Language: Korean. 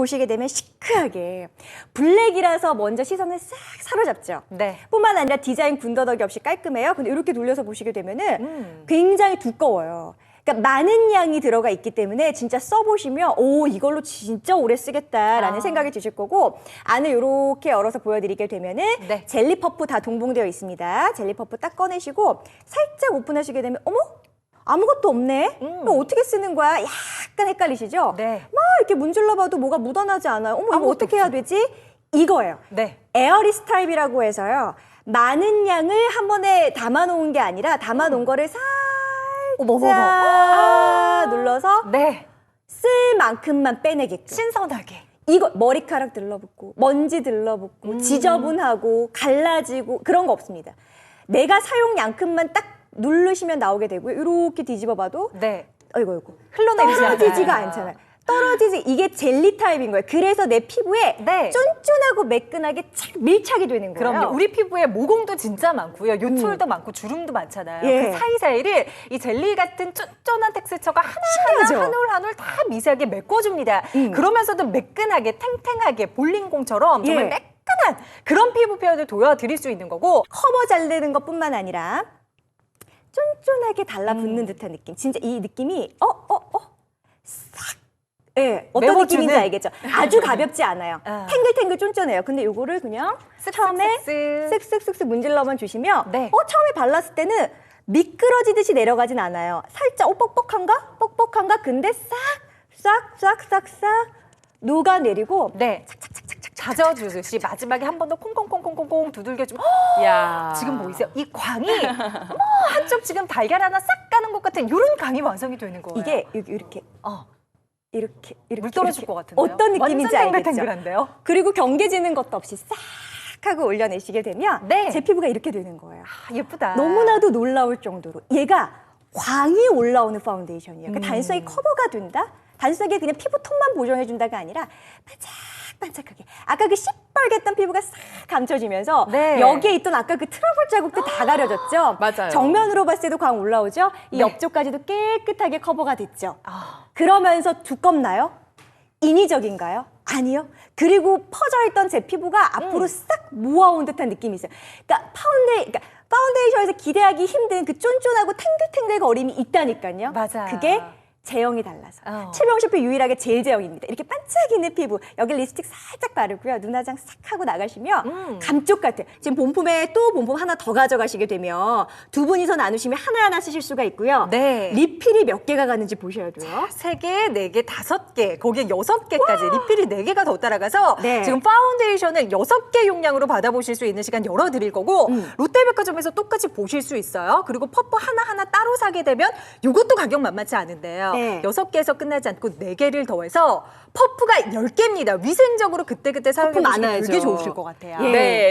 보시게 되면 시크하게 블랙이라서 먼저 시선을 싹 사로잡죠. 네. 뿐만 아니라 디자인 군더더기 없이 깔끔해요. 근데 이렇게 돌려서 보시게 되면은 음. 굉장히 두꺼워요. 그러니까 많은 양이 들어가 있기 때문에 진짜 써보시면 오 이걸로 진짜 오래 쓰겠다라는 아. 생각이 드실 거고 안을 이렇게 열어서 보여드리게 되면은 네. 젤리 퍼프 다 동봉되어 있습니다. 젤리 퍼프 딱 꺼내시고 살짝 오픈하시게 되면 어머 아무것도 없네. 음. 이거 어떻게 쓰는 거야? 약간 헷갈리시죠? 네. 막 이렇게 문질러 봐도 뭐가 묻어나지 않아요. 어머 이거 어떻게 해야 되지? 이거예요. 네. 에어리스 타입이라고 해서요. 많은 양을 한 번에 담아 놓은 게 아니라 담아 놓은 거를 살짝 어머, 어머, 어머. 눌러서 네. 쓸 만큼만 빼내게끔. 신선하게. 이거 머리카락 들러붙고 먼지 들러붙고 지저분하고 갈라지고 그런 거 없습니다. 내가 사용량큼만 딱 누르시면 나오게 되고요. 이렇게 뒤집어 봐도 네. 어이구 어이구 흘러내리지 떨어지지가 않아요. 않잖아요. 떨어지지 이게 젤리 타입인 거예요. 그래서 내 피부에 네. 쫀쫀하고 매끈하게 착 밀착이 되는 거예요. 그럼요. 우리 피부에 모공도 진짜 많고요. 요철도 많고 주름도 많잖아요. 예. 그 사이사이를 이 젤리 같은 쫀쫀한 텍스처가 하나하나? 한 올 한 올 다 미세하게 메꿔줍니다. 음. 그러면서도 매끈하게 탱탱하게 볼링공처럼 정말 예. 매끈한 그런 피부 표현을 보여드릴 수 있는 거고 커버 잘 되는 것뿐만 아니라 쫀쫀하게 달라붙는 음. 듯한 느낌. 진짜 이 느낌이 어 어어 싹. 예, 어떤. 느낌인지 알겠죠? 아주 가볍지 않아요. 아. 탱글탱글 쫀쫀해요. 근데 요거를 그냥 처음에 쓱쓱쓱쓱. 문질러만 주시면 네. 어 처음에 발랐을 때는 미끄러지듯이 내려가진 않아요. 살짝 어 뻑뻑한가? 뻑뻑한가? 근데 싹싹싹싹싹 녹아내리고 네. 착착착착착 다져주듯이 마지막에 한 번 더 콩콩콩콩콩콩 두들겨주면 야. 지금 보이세요? 이 광이 뭐 한쪽 지금 달걀 하나 싹 까는 것 같은 이런 광이 완성이 되는 거예요. 이게 이렇게 어, 이렇게 이렇게 물 떨어질. 것 같은데요. 어떤 느낌인지 알겠죠? 탱글탱글한데요? 그리고 경계지는 것도 없이 싹 하고 올려내시게 되면 네. 제 피부가 이렇게 되는 거예요. 아, 예쁘다. 너무나도 놀라울 정도로 얘가 광이 올라오는 파운데이션이에요. 그러니까 음. 단순하게 커버가 된다? 단순하게 그냥 피부 톤만 보정해준다가 아니라 반짝 반짝하게 아까 그 시뻘갰던 피부가 싹 감춰지면서 네. 여기에 있던 아까 그 트러블 자국도 다 가려졌죠? 맞아요. 정면으로 봤을 때도 광 올라오죠? 이 네. 옆쪽까지도 깨끗하게 커버가 됐죠? 아, 그러면서 두껍나요? 인위적인가요? 아니요. 그리고 퍼져 있던 제 피부가 앞으로 음. 싹 모아온 듯한 느낌이 있어요. 그러니까 파운데이, 그러니까 파운데이션에서 기대하기 힘든 그 쫀쫀하고 탱글탱글 거림이 있다니까요. 맞아요. 그게 제형이 달라서. 어. 칠명 셰프 유일하게 젤 제형입니다. 이렇게 반짝이는 피부. 여기 립스틱 살짝 바르고요. 눈화장 싹 하고 나가시면 음. 감쪽 같아. 지금 본품에 또 본품 하나 더 가져가시게 되면 두 분이서 나누시면 하나하나 쓰실 수가 있고요. 네. 리필이 몇 개가 가는지 보셔야 돼요. 세 개, 네 개, 다섯 개, 거기에 여섯 개까지 리필이 네 개가 더 따라가서 네. 지금 파운데이션을 여섯 개 용량으로 받아보실 수 있는 시간 열어드릴 거고 음. 롯데백화점에서 똑같이 보실 수 있어요. 그리고 퍼프 하나 하나 따로 사게 되면 이것도 가격 만만치 않은데요. 네. 여섯 개에서 끝나지 않고 네 개를 더해서 퍼프가 열 개입니다. 위생적으로 그때그때 사용해 많아야죠. 되게 좋으실 것 같아요. 예. 네.